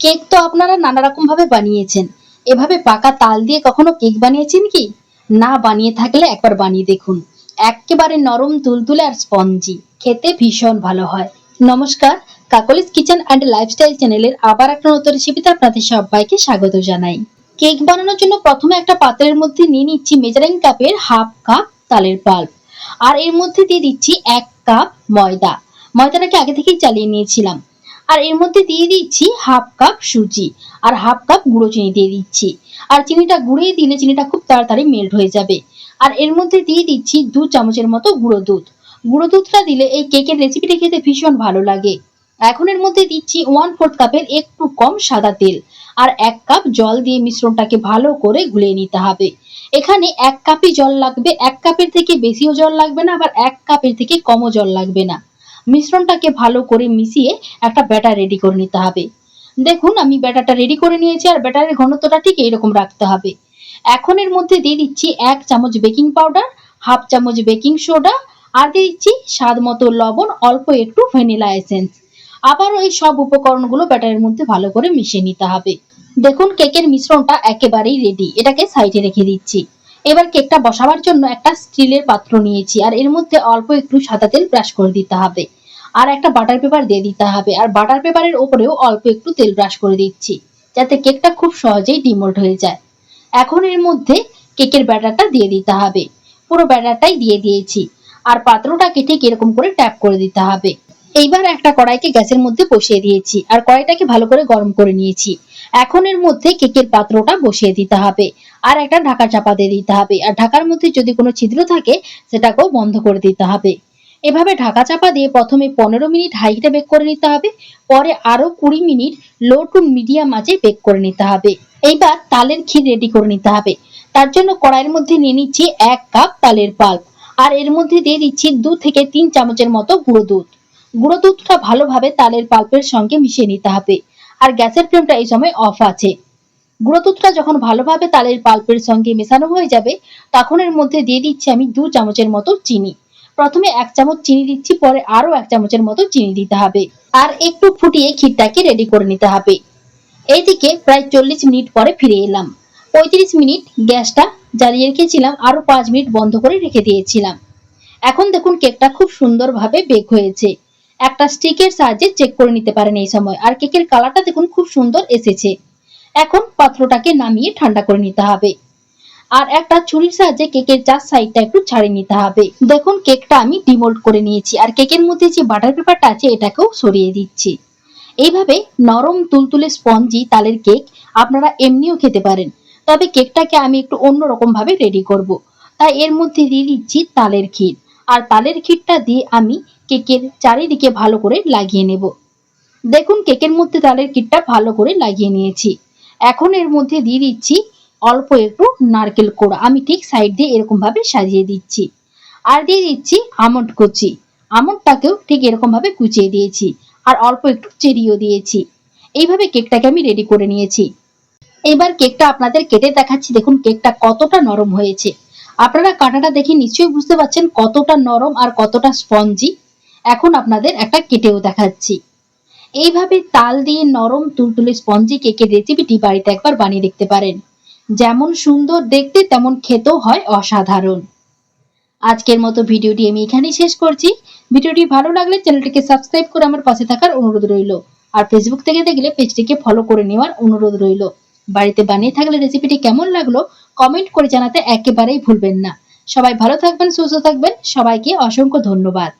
Cake তো আপনারা নানা রকম ভাবে বানিয়েছেন। এভাবে পাকা তাল দিয়ে কখনো কেক বানিয়েছেন কি? না, বানিয়ে থাকলে একবার বানিয়ে দেখুন। একেবারে নরম তুলতুলে আর স্পঞ্জি। খেতে ভীষণ ভালো হয়। নমস্কার, কাকলিস কিচেন অ্যান্ড লাইফস্টাইল চ্যানেলের আবার একটা নতুন রেসিপিতে আপনাদের সবাইকে স্বাগত জানাই। কেক বানানোর জন্য প্রথমে একটা পাত্রের মধ্যে নিয়ে নিচ্ছি মেজারিং কাপের হাফ কাপ তালের পাল্প আর এর মধ্যে দিয়ে দিচ্ছি এক কাপ ময়দা। ময়দাটাকে আগে থেকেই চালিয়ে নিয়েছিলাম। আর এর মধ্যে দিয়ে দিচ্ছি হাফ কাপ সুজি আর হাফ কাপ গুঁড়ো চিনি দিয়ে দিচ্ছি। আর চিনিটা গুঁড়িয়ে দিলে চিনিটা খুব তাড়াতাড়ি মেল্ট হয়ে যাবে। আর এর মধ্যে দিয়ে দিচ্ছি দু চামচের মতো গুঁড়ো দুধ। গুঁড়ো দুধটা দিলে এই কেকের রেসিপিটা খেতে ভীষণ ভালো লাগে। এখন এর মধ্যে দিচ্ছি ওয়ান ফোর্থ কাপের একটু কম সাদা তেল। আর এক কাপ জল দিয়ে মিশ্রণটাকে ভালো করে গুলিয়ে নিতে হবে। এখানে এক কাপই জল লাগবে, এক কাপের থেকে বেশিও জল লাগবে না, আবার এক কাপের থেকে কমও জল লাগবে না। মিশ্রণটাকে ভালো করে মিশিয়ে একটা ব্যাটার রেডি করে নিতে হবে। দেখুন, আমি ব্যাটারটা রেডি করে নিয়েছি আর ব্যাটারের ঘনত্বটা ঠিক এইরকম রাখতে হবে। এখন এর মধ্যে দিয়ে দিচ্ছি এক চামচ বেকিং পাউডার হাফ চামচ বেকিং সোডা আর দিয়ে দিচ্ছি স্বাদ মতো লবণ, অল্প একটু ভ্যানিলা এসেন্স আবার ওই সব উপকরণগুলো ব্যাটারের মধ্যে ভালো করে মিশিয়ে নিতে হবে। দেখুন কেকের মিশ্রণটা একেবারেই রেডি এটাকে সাইডে রেখে দিচ্ছি। এবার কেকটা বসাবার জন্য একটা স্টিলের পাত্র নিয়েছি, আর এর মধ্যে অল্প একটু সাদা তেল ব্রাশ করে দিতে হবে। আর একটা বাটার পেপার দিয়ে দিতে হবে, আর বাটার পেপারের ওপরেও অল্প একটু তেল ব্রাশ করে দিচ্ছি, যাতে কেকটা খুব সহজেই ডিমোল্ড হয়ে যায়। এখন এর মধ্যে কেকের ব্যাটারটা দিয়ে দিতে হবে, পুরো ব্যাটারটাই দিয়ে দিয়েছি, আর পাত্রটাকে ঠিক এরকম করে ট্যাপ করে দিতে হবে। এইবার একটা কড়াইকে গ্যাসের মধ্যে বসিয়ে দিয়েছি, আর কড়াইটাকে ভালো করে গরম করে নিয়েছি। এখন এর মধ্যে কেকের পাত্রটা বসিয়ে দিতে হবে আর একটা ঢাকা চাপা দিয়ে দিতে হবে। আর ঢাকার মধ্যে যদি কোনো ছিদ্র থাকে, সেটাকেও বন্ধ করে দিতে হবে। এভাবে ঢাকা চাপা দিয়ে প্রথমে পনেরো মিনিট হাই হিটে বেক করে নিতে হবে। পরে আরও কুড়ি মিনিট লো টু মিডিয়াম আঁচে বেক করে নিতে হবে। এইবার তালের ক্ষীর রেডি করে নিতে হবে। তার জন্য কড়াইয়ের মধ্যে নিয়ে নিচ্ছি এক কাপ তালের পাল্প। আর এর মধ্যে দিয়ে দিচ্ছি দু থেকে তিন চামচের মতো গুঁড়ো দুধ। গুঁড়ো দুধটা ভালোভাবে তালের পাল্পের সঙ্গে মিশিয়ে নিতে হবে। আর গ্যাসের ফ্লেমটা এই সময় অফ আছে। গুঁড়ো দুধটা যখন ভালোভাবে তালের পাল্পের সঙ্গে মেশানো হয়ে যাবে, তখন এর মধ্যে দিয়ে দিচ্ছি আমি দু চামচের মতো চিনি। প্রথমে এক চামচ চিনি দিচ্ছি, পরে আরও এক চামচের মতো চিনি দিতে হবে। আর একটু ফুটিয়ে ক্ষীরটাকে রেডি করে নিতে হবে। এইদিকে প্রায় চল্লিশ মিনিট পরে ফিরে এলাম। পঁয়ত্রিশ মিনিট গ্যাসটা জ্বালিয়ে রেখেছিলাম আরও পাঁচ মিনিট বন্ধ করে রেখে দিয়েছিলাম। এখন দেখুন কেকটা খুব সুন্দরভাবে বেক হয়েছে। একটা স্টিকের সাহায্যে চেক করে নিতে পারেন এই সময়। আর কেকের কালারটা দেখুন খুব সুন্দর এসেছে। এখন পাত্রটাকে নামিয়ে ঠান্ডা করে নিতে হবে। আর একটা ছুরির সাহায্যে কেকের চার সাইডটা একটু ছাড়িয়ে নিতে হবে। দেখুন, কেকটা আমি ডিমোল্ড করে নিয়েছি আর কেকের মধ্যে যে বাটার পেপারটা আছে, এটাকেও সরিয়ে দিচ্ছি। এইভাবে নরম তুলতুলে স্পঞ্জি, তালের কেক আপনারা এমনিও খেতে পারেন। তবে কেকটাকে আমি একটু অন্যরকম ভাবে রেডি করব। তাই এর মধ্যে দিয়ে দিচ্ছি তালের ক্ষীর। আর তালের ক্ষীরটা দিয়ে আমি কেকের চারিদিকে ভালো করে লাগিয়ে নেব। দেখুন, কেকের মধ্যে তালের ক্ষীরটা ভালো করে লাগিয়ে নিয়েছি। এখন এর মধ্যে দিয়ে দিচ্ছি অল্প একটু নারকেল কোড়া। আমি ঠিক সাইড দিয়ে এরকম ভাবে সাজিয়ে দিচ্ছি। আর দিয়ে দিচ্ছি আমন্ড কুচি। আমন্ডটাকেও ঠিক এরকম ভাবে কুচিয়ে দিয়েছি। আর অল্প একটু চেরিও দিয়েছি। এইভাবে কেকটাকে আমি রেডি করে নিয়েছি। এবার কেকটা আপনাদের কেটে দেখাচ্ছি। দেখুন, কেকটা কতটা নরম হয়েছে। আপনারা কাটাটা দেখে নিশ্চয়ই বুঝতে পারছেন কতটা নরম আর কতটা স্পঞ্জি। এখন আপনাদের একটা কেটেও দেখাচ্ছি। এইভাবে তাল দিয়ে নরম তুলতুলে স্পঞ্জি কেকের রেসিপিটি বাড়িতে একবার বানিয়ে দেখতে পারেন। যেমন সুন্দর দেখতে, তেমন খেতেও হয় অসাধারণ। আজকের মতো ভিডিওটি আমি এখানেই শেষ করছি। ভিডিওটি ভালো লাগলে চ্যানেলটিকে সাবস্ক্রাইব করে আমার পাশে থাকার অনুরোধ রইল। আর ফেসবুক থেকে দেখলে পেজটিকে ফলো করে নেওয়ার অনুরোধ রইল। বাড়িতে বানিয়ে থাকলে রেসিপিটি কেমন লাগল কমেন্ট করে জানাতে একেবারেই ভুলবেন না। সবাই ভালো থাকবেন, সুস্থ থাকবেন। সবাইকে অসংখ্য ধন্যবাদ।